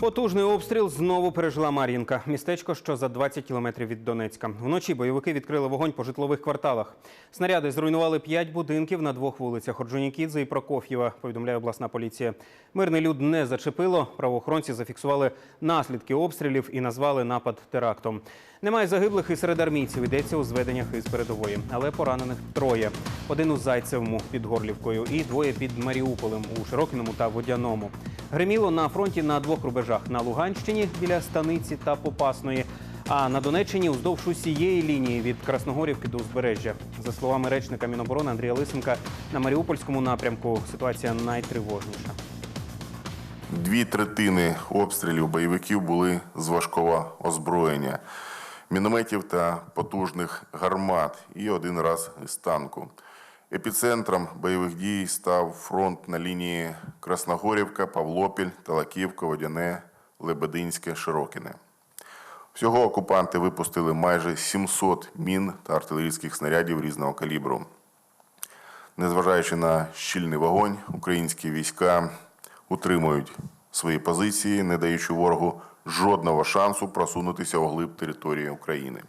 Потужний обстріл знову пережила Мар'їнка, містечко, що за 20 кілометрів від Донецька. Вночі бойовики відкрили вогонь по житлових кварталах. Снаряди зруйнували п'ять будинків на двох вулицях Орджонікідзе і Прокоф'єва, повідомляє обласна поліція. Мирний люд не зачепило. Правоохоронці зафіксували наслідки обстрілів і назвали напад терактом. Немає загиблих і серед армійців. Йдеться у зведеннях із передової, але поранених троє. Один у Зайцевому під Горлівкою і двоє під Маріуполем у Широкіному та Водяному. Гриміло на фронті на двох рубежах на Луганщині біля станиці та Попасної. А на Донеччині уздовж усієї лінії від Красногорівки до узбережжя. За словами речника Міноборони Андрія Лисенка, на Маріупольському напрямку ситуація найтривожніша. Дві третини обстрілів бойовиків були з важкого озброєння, мінометів та потужних гармат і один раз з танку. Епіцентром бойових дій став фронт на лінії Красногорівка, Павлопіль, Талаківка, Водяне, Лебединське, Широкине. Всього окупанти випустили майже 700 мін та артилерійських снарядів різного калібру. Незважаючи на щільний вогонь, українські війська утримують свої позиції, не даючи ворогу жодного шансу просунутися оглиб території України.